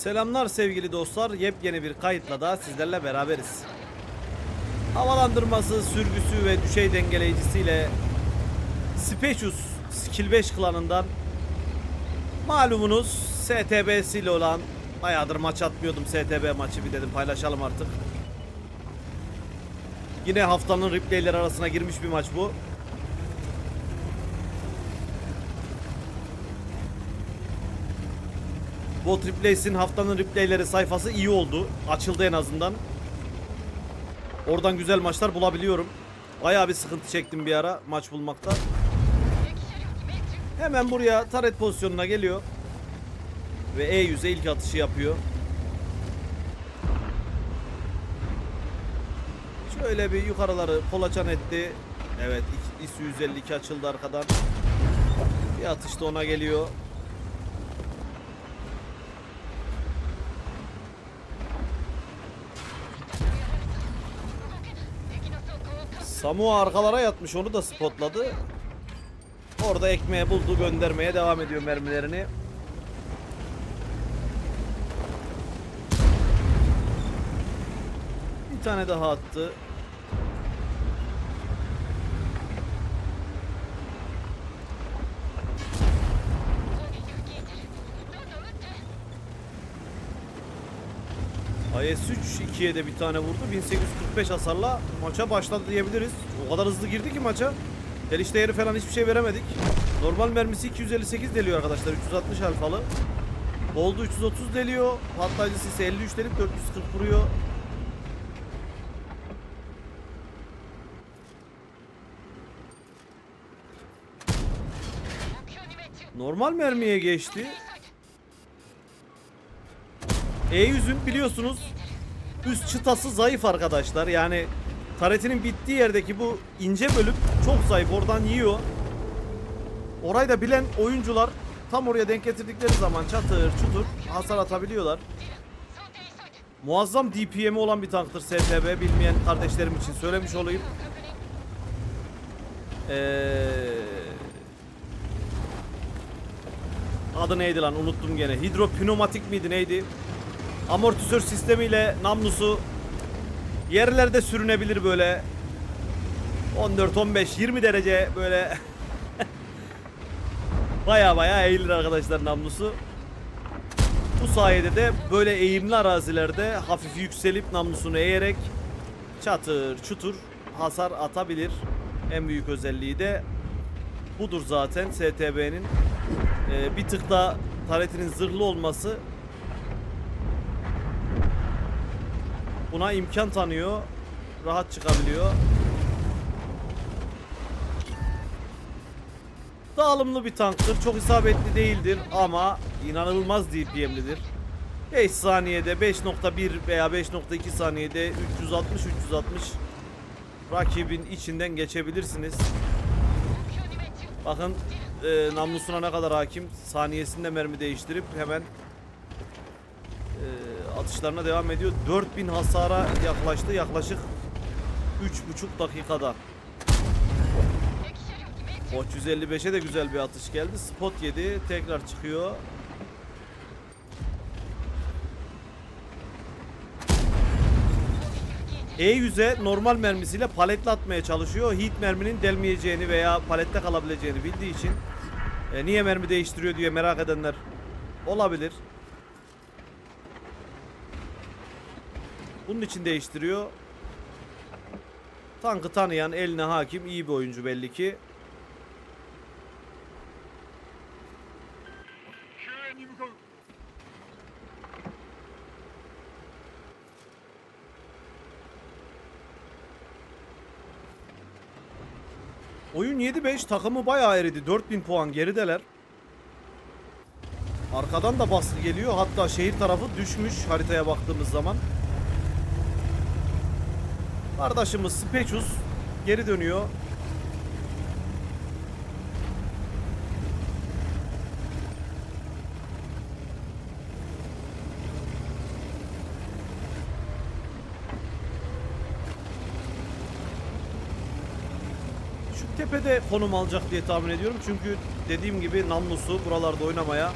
Selamlar sevgili dostlar. Yepyeni bir kayıtla da sizlerle beraberiz. Havalandırması, sürgüsü ve düşey dengeleyicisiyle Specius Skill 5 klanından malumunuz STB'siyle olan bayağıdır maç atmıyordum STB maçı bir dedim paylaşalım artık. Yine haftanın replayleri arasına girmiş bir maç bu. Bot Replays'in haftanın replayleri sayfası iyi oldu. Açıldı en azından. Oradan güzel maçlar bulabiliyorum. Bayağı bir sıkıntı çektim bir ara maç bulmakta. Hemen buraya taret pozisyonuna geliyor. Ve E100'e ilk atışı yapıyor. Şöyle bir yukarıları kolaçan etti. Evet IS 152 açıldı arkadan. Bir atış da ona geliyor. Samu arkalara yatmış onu da spotladı. Orada ekmeğe buldu göndermeye devam ediyor mermilerini. Bir tane daha attı. IS-3 2'ye de bir tane vurdu. 1845 hasarla maça başladı diyebiliriz. O kadar hızlı girdi ki maça. Deliş değeri falan hiçbir şey veremedik. Normal mermisi 258 deliyor arkadaşlar. 360 alfalı. Oldu 330 deliyor. Patlayıcısı ise 53 delip 440 vuruyor. Normal mermiye geçti. E100'ün biliyorsunuz üst çıtası zayıf arkadaşlar. Yani taretinin bittiği yerdeki bu ince bölüm çok zayıf. Oradan yiyor. Orayı da bilen oyuncular tam oraya denk getirdikleri zaman çatır çutur hasar atabiliyorlar. Muazzam DPM'i olan bir tanktır STB. Bilmeyen kardeşlerim için söylemiş olayım. Eee... Adı neydi lan unuttum gene. Hidropneumatik miydi neydi? Amortisör sistemiyle namlusu yerlerde sürünebilir böyle 14 15 20 derece böyle baya baya eğilir arkadaşlar namlusu. Bu sayede de böyle eğimli arazilerde hafif yükselip namlusunu eğerek çatır çutur hasar atabilir. En büyük özelliği de budur zaten STB'nin. Ee, bir tık da taretinin zırhlı olması buna imkan tanıyor. Rahat çıkabiliyor. Dağılımlı bir tanktır. Çok isabetli değildir ama inanılmaz DPM'lidir. 5 saniyede 5.1 veya 5.2 saniyede 360 360 rakibin içinden geçebilirsiniz. Bakın e, namlusuna ne kadar hakim. Saniyesinde mermi değiştirip hemen atışlarına devam ediyor. 4000 hasara yaklaştı yaklaşık 3,5 dakikada. O 155'e de güzel bir atış geldi. Spot yedi. Tekrar çıkıyor. E100'e normal mermisiyle paletle atmaya çalışıyor. Heat merminin delmeyeceğini veya palette kalabileceğini bildiği için e, niye mermi değiştiriyor diye merak edenler olabilir. Bunun için değiştiriyor. Tankı tanıyan, eline hakim, iyi bir oyuncu belli ki. Oyun 7-5 takımı bayağı eridi. 4000 puan gerideler. Arkadan da baskı geliyor. Hatta şehir tarafı düşmüş haritaya baktığımız zaman. Kardeşimiz Spechus geri dönüyor. Şu tepede konum alacak diye tahmin ediyorum. Çünkü dediğim gibi namlusu buralarda oynamaya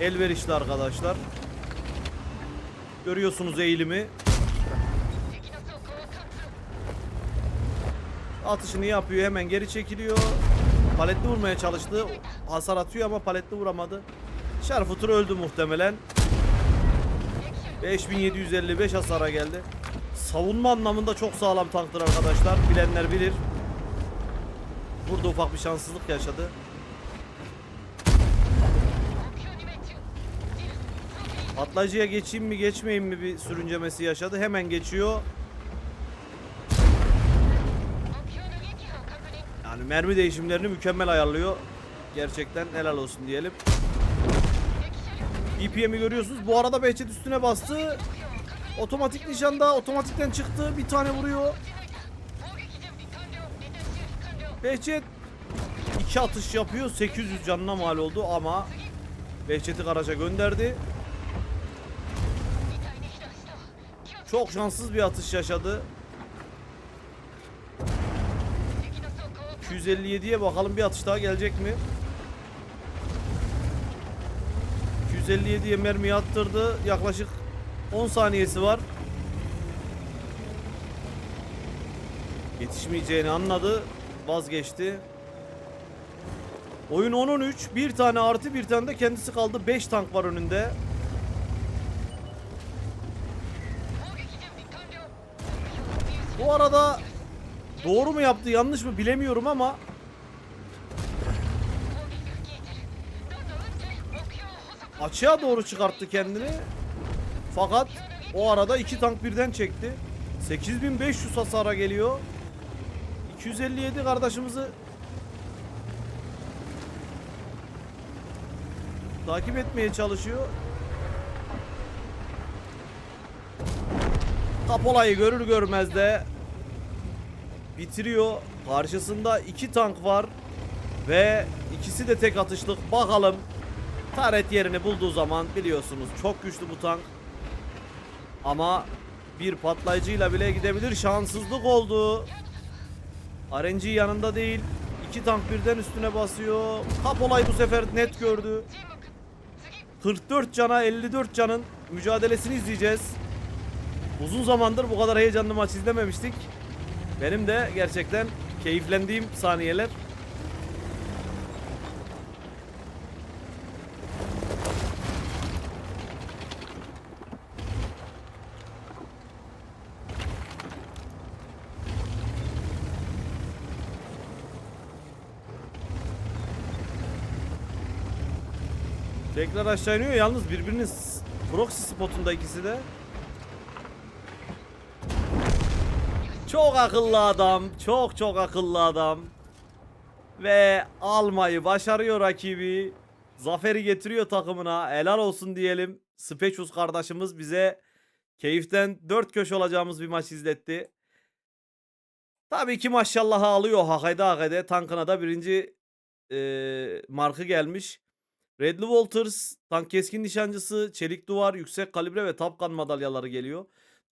elverişli arkadaşlar. Görüyorsunuz eğilimi. Atışını yapıyor hemen geri çekiliyor. Paletli vurmaya çalıştı. Hasar atıyor ama paletli vuramadı. Şarfutur öldü muhtemelen. 5755 hasara geldi. Savunma anlamında çok sağlam tanktır arkadaşlar. Bilenler bilir. Burada ufak bir şanssızlık yaşadı. Patlayıcıya geçeyim mi geçmeyeyim mi bir sürüncemesi yaşadı. Hemen geçiyor. Yani mermi değişimlerini mükemmel ayarlıyor. Gerçekten helal olsun diyelim. BPM'i görüyorsunuz. Bu arada Behçet üstüne bastı. Otomatik nişanda otomatikten çıktı. Bir tane vuruyor. Behçet iki atış yapıyor. 800 canına mal oldu ama Behçet'i garaja gönderdi. Çok şanssız bir atış yaşadı. 257'ye bakalım bir atış daha gelecek mi? 257'ye mermi attırdı. Yaklaşık 10 saniyesi var. Yetişmeyeceğini anladı. Vazgeçti. Oyun 10-13. Bir tane artı bir tane de kendisi kaldı. 5 tank var önünde. Bu arada doğru mu yaptı yanlış mı bilemiyorum ama açığa doğru çıkarttı kendini. Fakat o arada iki tank birden çekti. 8500 hasara geliyor. 257 kardeşimizi takip etmeye çalışıyor. Kapola'yı görür görmez de bitiriyor. Karşısında iki tank var ve ikisi de tek atışlık. Bakalım taret yerini bulduğu zaman biliyorsunuz çok güçlü bu tank. Ama bir patlayıcıyla bile gidebilir. Şanssızlık oldu. RNG yanında değil. İki tank birden üstüne basıyor. Kapola'yı bu sefer net gördü. 44 cana 54 canın mücadelesini izleyeceğiz. Uzun zamandır bu kadar heyecanlı maç izlememiştik. Benim de gerçekten keyiflendiğim saniyeler. Tekrar aşağı iniyor. Yalnız birbirinin proxy spotunda ikisi de. Çok akıllı adam. Çok çok akıllı adam. Ve almayı başarıyor rakibi. Zaferi getiriyor takımına. Helal olsun diyelim. Speçus kardeşimiz bize keyiften dört köşe olacağımız bir maç izletti. Tabii ki maşallah alıyor hakayda hakayda. Tankına da birinci eee, markı gelmiş. Redli Walters, tank keskin nişancısı, çelik duvar, yüksek kalibre ve tapkan madalyaları geliyor.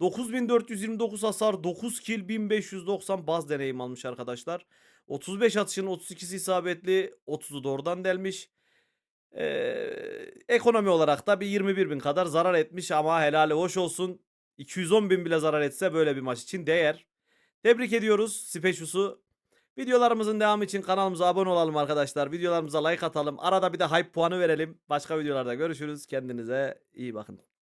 9429 hasar, 9 kill, 1590 baz deneyim almış arkadaşlar. 35 atışın 32'si isabetli, 30'u doğrudan delmiş. Ee, ekonomi olarak da bir 21 bin kadar zarar etmiş ama helali hoş olsun. 210 bin bile zarar etse böyle bir maç için değer. Tebrik ediyoruz Specius'u. Videolarımızın devamı için kanalımıza abone olalım arkadaşlar. Videolarımıza like atalım. Arada bir de hype puanı verelim. Başka videolarda görüşürüz. Kendinize iyi bakın.